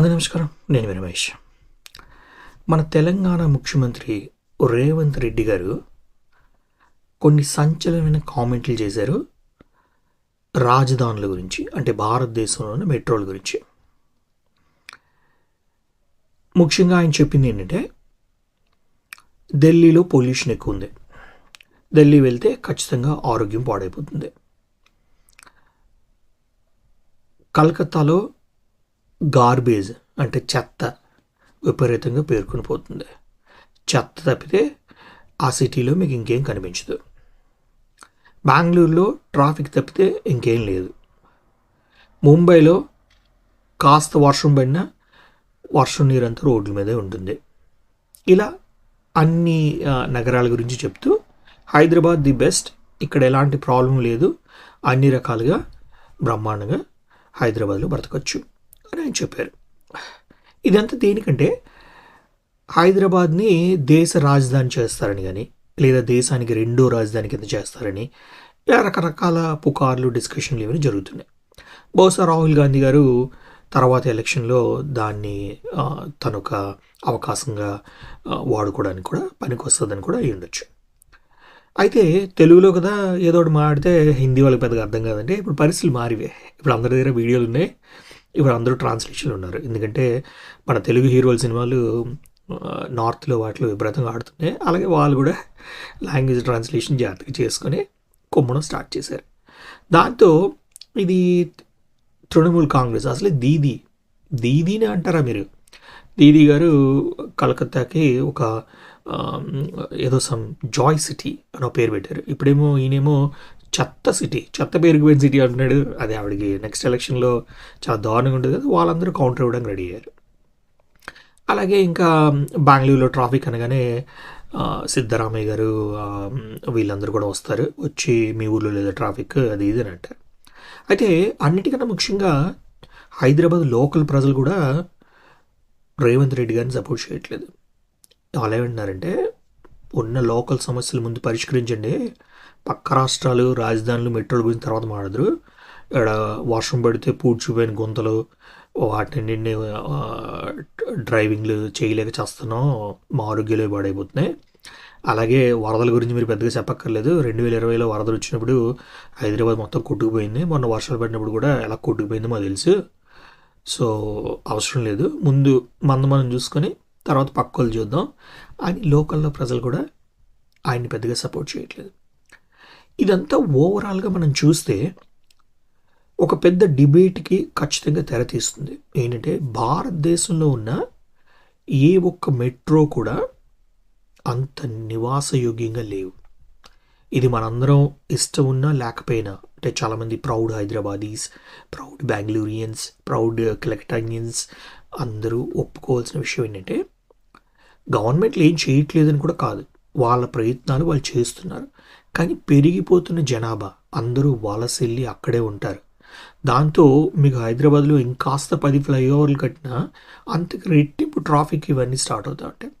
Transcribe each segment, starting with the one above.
అందరి నమస్కారం. నేను వినమేష్ రమేష్. మన తెలంగాణ ముఖ్యమంత్రి రేవంత్ రెడ్డి గారు కొన్ని సంచలనమైన కామెంట్లు చేశారు. రాజధానుల గురించి అంటే భారతదేశంలోని మెట్రోల గురించి. ముఖ్యంగా ఆయన చెప్పింది ఏంటంటే ఢిల్లీలో పొల్యూషన్ ఎక్కువ ఉంది ఢిల్లీ వెళ్తే ఖచ్చితంగా ఆరోగ్యం పాడైపోతుంది. కలకత్తాలో గార్బేజ్ అంటే చెత్త విపరీతంగా పేర్కొని పోతుంది. చెత్త తప్పితే ఆ సిటీలో మీకు ఇంకేం కనిపించదు. బెంగళూరులో ట్రాఫిక్ తప్పితే ఇంకేం లేదు. ముంబైలో కాస్త వర్షం పడినా వర్షం నీరంతా రోడ్ల మీదే ఉంటుంది. ఇలా అన్ని నగరాల గురించి చెప్తూ హైదరాబాద్ ది బెస్ట్. ఇక్కడ ఎలాంటి ప్రాబ్లం లేదు. అన్ని రకాలుగా బ్రహ్మాండంగా హైదరాబాద్లో బ్రతకచ్చు. అని ఆయన చెప్పారు. ఇదంతా దేనికంటే? హైదరాబాద్ని దేశ రాజధాని చేస్తారని కానీ లేదా దేశానికి రెండో రాజధాని కింద చేస్తారని ఇలా రకరకాల పుకార్లు డిస్కషన్లు ఇవన్నీ జరుగుతున్నాయి. బహుశా రాహుల్ గాంధీ గారు తర్వాత ఎలక్షన్లో దాన్ని తనొక అవకాశంగా వాడుకోవడానికి కూడా పనికి వస్తుందని కూడా అయి ఉండొచ్చు. అయితే తెలుగులో కదా ఏదో ఒకటి మాడితే హిందీ వాళ్ళకి పెద్దగా అర్థం కాదంటే ఇప్పుడు పరిస్థితులు మారివే. ఇప్పుడు అందరి దగ్గర వీడియోలు ఉన్నాయి. ఇప్పుడు అందరూ ట్రాన్స్లేషన్లు ఉన్నారు. ఎందుకంటే మన తెలుగు హీరోల సినిమాలు నార్త్లో వాటిలో విపరీతంగా ఆడుతున్నాయి. అలాగే వాళ్ళు కూడా లాంగ్వేజ్ ట్రాన్స్లేషన్ జాగ్రత్తగా చేసుకొని కుమ్మడం స్టార్ట్ చేశారు. దాంతో ఇది తృణమూల్ కాంగ్రెస్ అసలు దీదీ. దీదీని అంటారా మీరు? దీదీ గారు కలకత్తాకి ఒక ఏదో సమ్ జాయ్ సిటీ అని పేరు పెట్టారు. ఇప్పుడేమో ఈయనేమో చెత్త సిటీ చెత్త పేరుకుపోయిన సిటీ అంటున్నాడు. అది ఆవిడకి నెక్స్ట్ ఎలక్షన్లో చాలా దారుణంగా ఉంటుంది కదా వాళ్ళందరూ కౌంటర్ ఇవ్వడానికి రెడీ అయ్యారు. అలాగే ఇంకా బెంగళూరులో ట్రాఫిక్ అనగానే సిద్ధరామయ్య గారు వీళ్ళందరూ కూడా వస్తారు. వచ్చి మీ ఊర్లో లేదా ట్రాఫిక్ అది ఇది అని అంటారు. అయితే అన్నిటికన్నా ముఖ్యంగా హైదరాబాద్ లోకల్ ప్రజలు కూడా రేవంత్ రెడ్డి గారిని సపోర్ట్ చేయట్లేదు. వాళ్ళు ఏమంటున్నారంటే ఉన్న లోకల్ సమస్యలు ముందు పరిష్కరించండి. పక్క రాష్ట్రాలు రాజధానులు మెట్రోల గురించి తర్వాత మాడదురు ఇక్కడ వర్షం పడితే పూడ్చిపోయిన గుంతలు వాటిని డ్రైవింగ్లు చేయలేక చేస్తున్నాం మా ఆరోగ్యాలు పాడైపోతున్నాయి. అలాగే వరదల గురించి మీరు పెద్దగా చెప్పక్కర్లేదు. రెండు వేల ఇరవైలో వరదలు వచ్చినప్పుడు హైదరాబాద్ మొత్తం కొట్టుకుపోయింది. మొన్న వర్షాలు పడినప్పుడు కూడా ఎలా కొట్టుకుపోయిందో మాకు తెలుసు. సో అవసరం లేదు. ముందు మంద మనం చూసుకొని తర్వాత పక్కలు చూద్దాం. అని లోకల్లో ప్రజలు కూడా ఆయన్ని పెద్దగా సపోర్ట్ చేయట్లేదు. ఇదంతా ఓవరాల్గా మనం చూస్తే ఒక పెద్ద డిబేట్కి ఖచ్చితంగా తెరతీస్తుంది ఏంటంటే భారతదేశంలో ఉన్న ఏ ఒక్క మెట్రో కూడా అంత నివాసయోగ్యంగా లేవు. ఇది మనందరం ఇష్టం ఉన్నా లేకపోయినా అంటే చాలామంది proud Hyderabadis proud Bengalurians proud కలెక్టానియన్స్ అందరూ ఒప్పుకోవాల్సిన విషయం ఏంటంటే గవర్నమెంట్లు ఏం చేయట్లేదని కూడా కాదు. వాళ్ళ ప్రయత్నాలు వాళ్ళు చేస్తున్నారు. కానీ పెరిగిపోతున్న జనాభా. అందరూ వలసెళ్ళి అక్కడే ఉంటారు. దాంతో మీకు హైదరాబాద్లో ఇంకాస్త పది ఫ్లైఓవర్లు కట్టినా అంతకు రెట్టింపు ట్రాఫిక్ ఇవన్నీ స్టార్ట్ అవుతా ఉంటాయి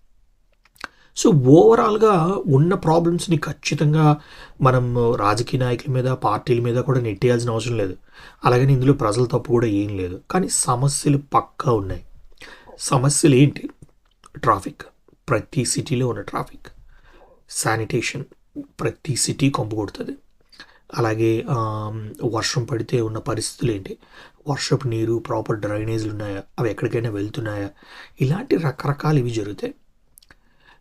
సో ఓవరాల్గా ఉన్న ప్రాబ్లమ్స్ని ఖచ్చితంగా మనం రాజకీయ నాయకుల మీద పార్టీల మీద కూడా నెట్టేయాల్సిన అవసరం లేదు. అలాగని ఇందులో ప్రజల తప్పు కూడా ఏం లేదు. కానీ సమస్యలు పక్కా ఉన్నాయి. సమస్యలు ఏంటి? ట్రాఫిక్. ప్రతి సిటీలో ఉన్న ట్రాఫిక్. శానిటేషన్. ప్రతి సిటీ కంపు కొడుతుంది అలాగే వర్షం పడితే ఉన్న పరిస్థితులు ఏంటి వర్షపు నీరు ప్రాపర్ డ్రైనేజీలు ఉన్నాయా? అవి ఎక్కడికైనా వెళ్తున్నాయా? ఇలాంటి రకరకాలు ఇవి జరుగుతాయి.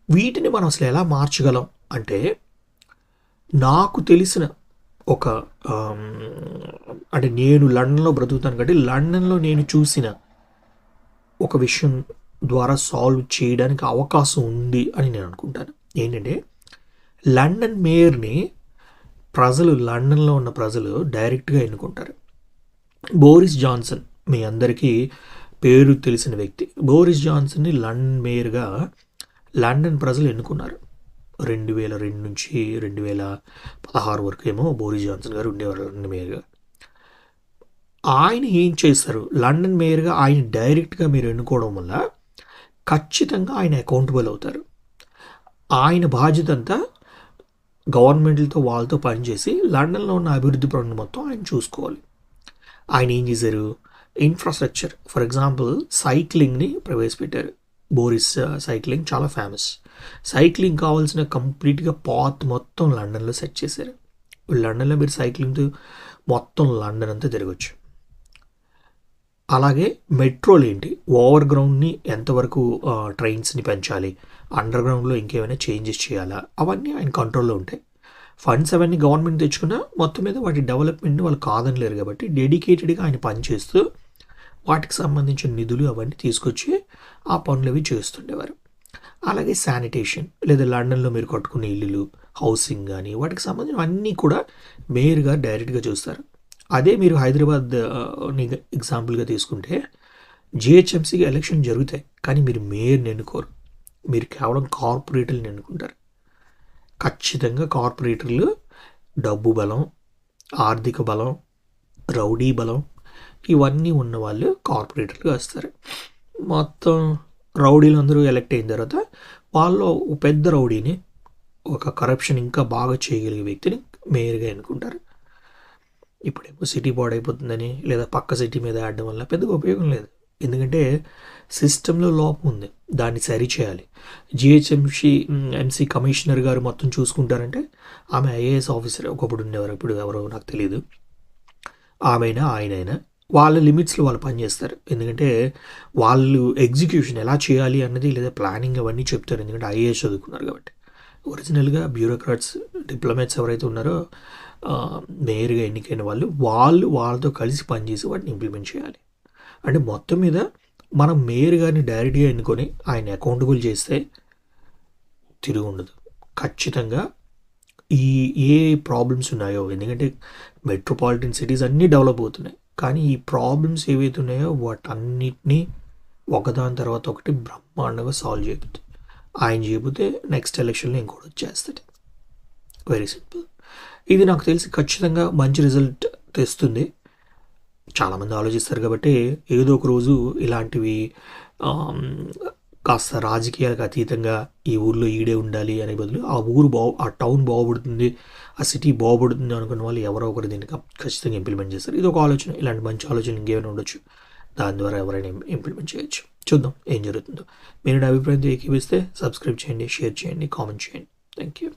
వీటిని మనం అసలు ఎలా మార్చగలం అంటే నాకు తెలిసిన ఒక అంటే నేను లండన్లో బ్రతుకుతాను కాబట్టి లండన్లో నేను చూసిన ఒక విషయం ద్వారా సాల్వ్ చేయడానికి అవకాశం ఉంది అని నేను అనుకుంటాను. ఏంటంటే లండన్ మేయర్ని ప్రజలు లండన్లో ఉన్న ప్రజలు డైరెక్ట్గా ఎన్నుకుంటారు. బోరిస్ జాన్సన్ మీ అందరికీ పేరు తెలిసిన వ్యక్తి. బోరిస్ జాన్సన్ని లండన్ మేయర్గా లండన్ ప్రజలు ఎన్నుకున్నారు. రెండు వేల రెండు నుంచి రెండు వేల పదహారు వరకు ఏమో బోరిస్ జాన్సన్ గారు ఉండేవారు లండన్ మేయర్గా. ఆయన ఏం చేస్తారు లండన్ మేయర్గా ఆయన డైరెక్ట్గా మీరు ఎన్నుకోవడం వల్ల ఖచ్చితంగా ఆయన అకౌంటబుల్ అవుతారు. ఆయన బాధ్యత అంతా గవర్నమెంట్లతో వాళ్ళతో పనిచేసి లండన్లో ఉన్న అభివృద్ధి పనులు మొత్తం ఆయన చూసుకోవాలి. ఆయన ఏం చేశారు? ఇన్ఫ్రాస్ట్రక్చర్ ఫర్ ఎగ్జాంపుల్ సైక్లింగ్ని ప్రవేశపెట్టారు. బోరిస్ సైక్లింగ్ చాలా ఫేమస్. సైక్లింగ్ కావాల్సిన కంప్లీట్గా పాత్ మొత్తం లండన్లో సెట్ చేశారు. లండన్లో మీరు సైక్లింగ్తో మొత్తం లండన్ అంతా తిరగచ్చు. అలాగే మెట్రోలు ఏంటి ఓవర్ గ్రౌండ్ని ఎంతవరకు ట్రైన్స్ని పెంచాలి? అండర్ గ్రౌండ్లో ఇంకేమైనా చేంజెస్ చేయాలా? అవన్నీ ఆయన కంట్రోల్లో ఉంటాయి. ఫండ్స్ అవన్నీ గవర్నమెంట్ తెచ్చుకున్నా మొత్తం మీద వాటి డెవలప్మెంట్ని వాళ్ళు కాదనలేరు కాబట్టి డెడికేటెడ్గా ఆయన పనిచేస్తూ వాటికి సంబంధించిన నిధులు అవన్నీ తీసుకొచ్చి ఆ పనులు అవి చేస్తుండేవారు. అలాగే శానిటేషన్ లేదా లండన్లో మీరు కట్టుకునే ఇల్లులు హౌసింగ్ కానీ వాటికి సంబంధించిన అన్నీ కూడా మేయర్గా డైరెక్ట్గా చూస్తారు. అదే మీరు హైదరాబాద్ని ఎగ్జాంపుల్గా తీసుకుంటే జిహెచ్ఎంసీకి ఎలక్షన్ జరుగుతాయి కానీ మీరు మేయర్ని ఎన్నుకోరు. మీరు కేవలం కార్పొరేటర్ని ఎన్నుకుంటారు. ఖచ్చితంగా కార్పొరేటర్లు డబ్బు బలం ఆర్థిక బలం రౌడీ బలం ఇవన్నీ ఉన్న వాళ్ళు కార్పొరేటర్లుగా వస్తారు మొత్తం రౌడీలు అందరూ ఎలక్ట్ అయిన తర్వాత వాళ్ళు పెద్ద రౌడీని ఒక కరప్షన్ ఇంకా బాగా చేయగలిగే వ్యక్తిని మేయర్గా ఎన్నుకుంటారు. ఇప్పుడేమో సిటీ పాడైపోతుందని లేదా పక్క సిటీ మీద ఆడడం వల్ల పెద్దగా ఉపయోగం లేదు. ఎందుకంటే సిస్టంలో లోపం ఉంది. దాన్ని సరి చేయాలి జిహెచ్ఎంసి ఎంసీ కమిషనర్ గారు మొత్తం చూసుకుంటారంటే ఆమె ఐఏఎస్ ఆఫీసర్. ఒకప్పుడు ఉండేవారు. ఇప్పుడు ఎవరో నాకు తెలియదు ఆమెనా ఆయనైనా. వాళ్ళ లిమిట్స్లో వాళ్ళు పనిచేస్తారు. ఎందుకంటే వాళ్ళు ఎగ్జిక్యూషన్ ఎలా చేయాలి అన్నది లేదా ప్లానింగ్ అవన్నీ చెప్తారు. ఎందుకంటే ఐఏఎస్ చదువుకున్నారు కాబట్టి. ఒరిజినల్గా బ్యూరోక్రాట్స్ డిప్లొమాట్స్ ఎవరైతే ఉన్నారో మేయర్గా ఎన్నికైన వాళ్ళు వాళ్ళు వాళ్ళతో కలిసి పనిచేసి వాటిని ఇంప్లిమెంట్ చేయాలి. అంటే మొత్తం మీద మనం మేయర్ గారిని డైరెక్ట్గా ఎన్నుకొని ఆయన అకౌంటబుల్ చేస్తే తిరిగి ఉండదు. ఖచ్చితంగా ఈ ఏ ప్రాబ్లమ్స్ ఉన్నాయో ఎందుకంటే మెట్రోపాలిటన్ సిటీస్ అన్నీ డెవలప్ అవుతున్నాయి. కానీ ఈ ప్రాబ్లమ్స్ ఏవైతే ఉన్నాయో వాటన్నిటినీ ఒకదాని తర్వాత ఒకటి బ్రహ్మాండంగా సాల్వ్ చేయబోతుంది ఆయన చేయబోతే నెక్స్ట్ ఎలక్షన్లో ఇంకోటి వచ్చేస్తుంది. వెరీ సింపుల్ ఇది నాకు తెలిసి ఖచ్చితంగా మంచి రిజల్ట్ తెస్తుంది. చాలామంది ఆలోచిస్తారు కాబట్టి ఏదో ఒక రోజు ఇలాంటివి కాస్త రాజకీయాలకు అతీతంగా ఈ ఊర్లో ఈడే ఉండాలి అనే బదులు ఆ ఊరు బాగు ఆ టౌన్ బాగుపడుతుంది ఆ సిటీ బాగుపడుతుంది అనుకున్న వాళ్ళు ఎవరో ఒకరు దీన్ని ఖచ్చితంగా ఇంప్లిమెంట్ చేస్తారు. ఇది ఒక ఆలోచన ఇలాంటి మంచి ఆలోచన ఇంకేమైనా ఉండొచ్చు దాని ద్వారా ఎవరైనా ఇంప్లిమెంట్ చేయొచ్చు. చూద్దాం ఏం జరుగుతుందో. మీరు నా అభిప్రాయంతో ఏకీపిస్తే సబ్స్క్రైబ్ చేయండి షేర్ చేయండి కామెంట్ చేయండి. Thank you